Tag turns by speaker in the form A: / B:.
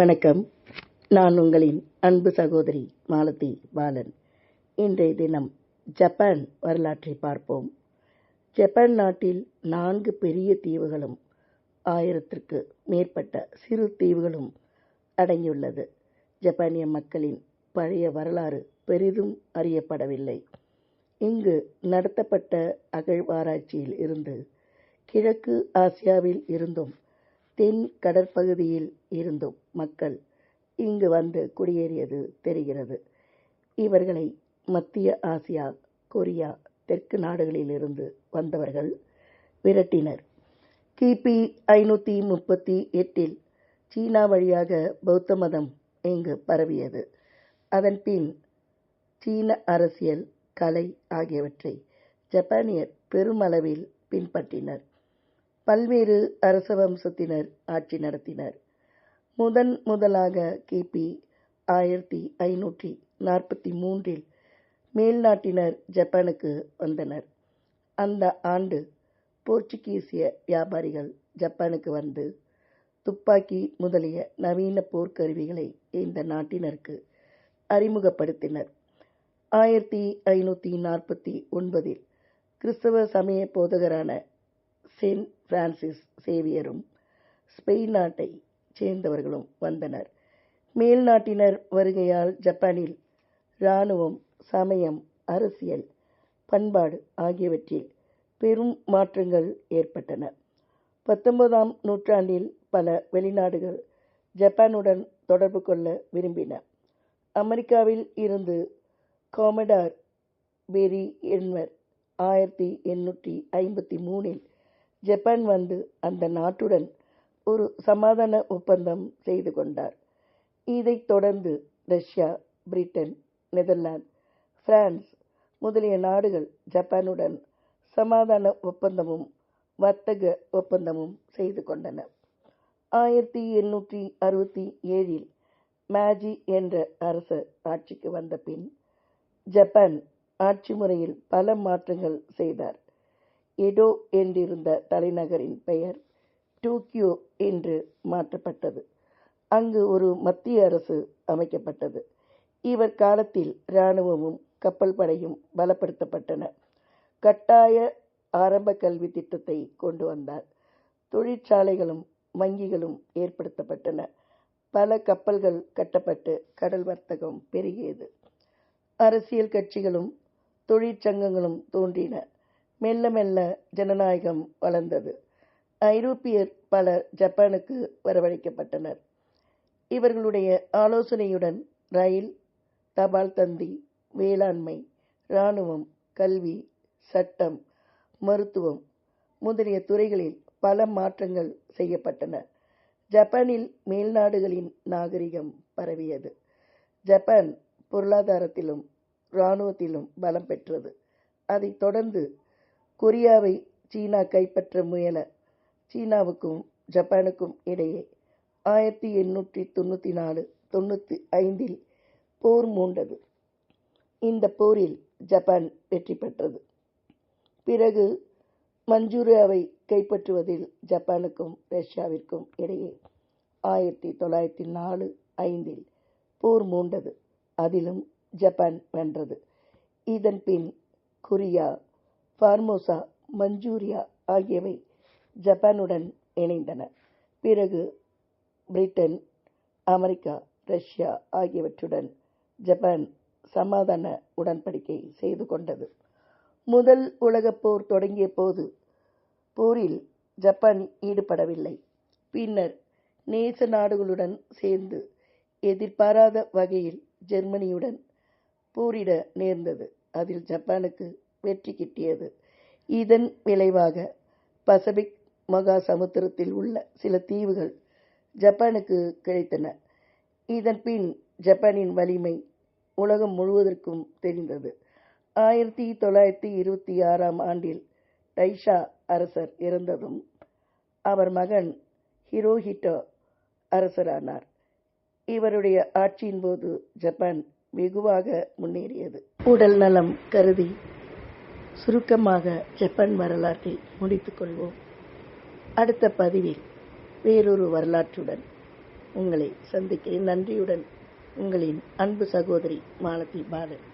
A: வணக்கம். நான் உங்களின் அன்பு சகோதரி மாலதி பாலன். இன்றைய தினம் ஜப்பான் வரலாற்றை பார்ப்போம். ஜப்பான் நாட்டில் நான்கு பெரிய தீவுகளும் ஆயிரத்திற்கு மேற்பட்ட சிறு தீவுகளும் அடங்கியுள்ளது. ஜப்பானிய மக்களின் பழைய வரலாறு பெரிதும் அறியப்படவில்லை. இங்கு நடத்தப்பட்ட அகழ்வாராய்ச்சியில் இருந்து கிழக்கு ஆசியாவில் இருந்தும் தென் கடற்பகுதியில் இருந்தும் மக்கள் இங்கு வந்து குடியேறியது தெரிகிறது. இவர்களை மத்திய ஆசியா கொரியா தெற்கு நாடுகளிலிருந்து வந்தவர்கள் விரட்டினர். கிபி ஐநூற்றி முப்பத்தி எட்டில் சீனா வழியாக பௌத்த மதம் இங்கு பரவியது. அதன் பின் சீன அரசியல் கலை ஆகியவற்றை ஜப்பானியர் பெருமளவில் பின்பற்றினர். பல்வேறு அரச வம்சத்தினர் ஆட்சி நடத்தினர். முதன் முதலாக கிபி ஆயிரத்தி ஐநூற்றி நாற்பத்தி மூன்றில் மேல்நாட்டினர் ஜப்பானுக்கு வந்தனர். அந்த ஆண்டு போர்ச்சுகீசிய வியாபாரிகள் ஜப்பானுக்கு வந்து துப்பாக்கி முதலிய நவீன போர்க்கருவிகளை இந்த நாட்டினருக்கு அறிமுகப்படுத்தினர். ஆயிரத்தி ஐநூற்றி நாற்பத்தி ஒன்பதில் கிறிஸ்தவ சமய போதகரான செயின்ட் பிரான்சிஸ் சேவியரும் ஸ்பெயின் நாட்டை சேர்ந்தவர்களும் வந்தனர். மேல் நாட்டினர் வருகையால் ஜப்பானில் இராணுவம் சமயம் அரசியல் பண்பாடு ஆகியவற்றில் பெரும் மாற்றங்கள் ஏற்பட்டன. பத்தொன்பதாம் நூற்றாண்டில் பல வெளிநாடுகள் ஜப்பானுடன் தொடர்பு கொள்ள விரும்பின. அமெரிக்காவில் இருந்து காமடார் பெரி என்வர் ஆயிரத்தி எண்ணூற்றி ஐம்பத்தி மூணில் ஜப்பான் வந்து அந்த நாட்டுடன் ஒரு சமாதான ஒப்பந்தம் செய்து கொண்டார். இதைத் தொடர்ந்து ரஷ்யா பிரிட்டன் நெதர்லாந்து பிரான்ஸ் முதலிய நாடுகள் ஜப்பானுடன் சமாதான ஒப்பந்தமும் வர்த்தக ஒப்பந்தமும் செய்து கொண்டன. ஆயிரத்தி எண்ணூற்றி அறுபத்தி ஏழில் மேஜி என்ற அரசர் ஆட்சிக்கு வந்த பின் ஜப்பான் ஆட்சி முறையில் பல மாற்றங்கள் செய்தார். எடோ என்றிருந்த தலைநகரின் பெயர் டோக்கியோ என்று மாற்றப்பட்டது. அங்கு ஒரு மத்திய அரசு அமைக்கப்பட்டது. இவர் காலத்தில் இராணுவமும் கப்பல் படையும் பலப்படுத்தப்பட்டன. கட்டாய ஆரம்ப கல்வி திட்டத்தை கொண்டு வந்தார். தொழிற்சாலைகளும் வங்கிகளும் ஏற்படுத்தப்பட்டன. பல கப்பல்கள் கட்டப்பட்டு கடல் வர்த்தகம் பெருகியது. அரசியல் கட்சிகளும் தொழிற்சங்கங்களும் தோன்றின. மெல்ல மெல்ல ஜனநாயகம் வளர்ந்தது. ஐரோப்பியர் பலர் ஜப்பானுக்கு வரவழைக்கப்பட்டனர். இவர்களுடைய ஆலோசனையுடன் ரயில் தபால் தந்தி வேளாண்மை இராணுவம் கல்வி சட்டம் மருத்துவம் முதலிய துறைகளில் பல மாற்றங்கள் செய்யப்பட்டன. ஜப்பானில் மேல்நாடுகளின் நாகரிகம் பரவியது. ஜப்பான் பொருளாதாரத்திலும் இராணுவத்திலும் பலம் பெற்றது. அதைத் தொடர்ந்து கொரியாவை சீனா கைப்பற்ற முயல சீனாவுக்கும் ஜப்பானுக்கும் இடையே ஆயிரத்தி எண்ணூற்றி தொண்ணூற்றி நாலு தொண்ணூற்றி ஐந்தில் போர் மூண்டது. இந்த போரில் ஜப்பான் வெற்றி பெற்றது. பிறகு மஞ்சூரியாவை கைப்பற்றுவதில் ஜப்பானுக்கும் ரஷ்யாவிற்கும் இடையே ஆயிரத்தி தொள்ளாயிரத்தி நாலு ஐந்தில் போர் மூண்டது. அதிலும் ஜப்பான் வென்றது. இதன் பின் கொரியா ஃபார்மோசா மஞ்சூரியா ஆகியவை ஜப்பானுடன் இணைந்தன. பிறகு பிரிட்டன் அமெரிக்கா ரஷ்யா ஆகியவற்றுடன் ஜப்பான் சமாதான உடன்படிக்கை செய்து கொண்டது. முதல் உலகப் போர் தொடங்கிய போது போரில் ஜப்பான் ஈடுபடவில்லை. பின்னர் நேச நாடுகளுடன் சேர்ந்து எதிர்பாராத வகையில் ஜெர்மனியுடன் போரிட நேர்ந்தது. அதில் ஜப்பானுக்கு வெற்றி கிட்டியது. இதன் விளைவாக பசிபிக் மகா சமுத்திரத்தில் உள்ள சில தீவுகள் ஜப்பானுக்கு கிடைத்தன. இதன் பின் ஜப்பானின் வலிமை உலகம் முழுவதற்கும் தெரிந்தது. ஆயிரத்தி தொள்ளாயிரத்தி இருபத்தி ஆறாம் ஆண்டில் டைஷா அரசர் இறந்ததும் அவர் மகன் ஹிரோஹிட்டோ அரசரானார். இவருடைய ஆட்சியின் போது ஜப்பான் வெகுவாக முன்னேறியது. உடல் நலம் கருதி சுருக்கமாக ஜப்பான் வரலாற்றை முடித்துக்கொள்வோம் அடுத்த பதிவில் வேறொரு வரலாற்றுடன் உங்களை சந்திக்கிறேன். நன்றியுடன் உங்களின் அன்பு சகோதரி மாலதி பாலன்.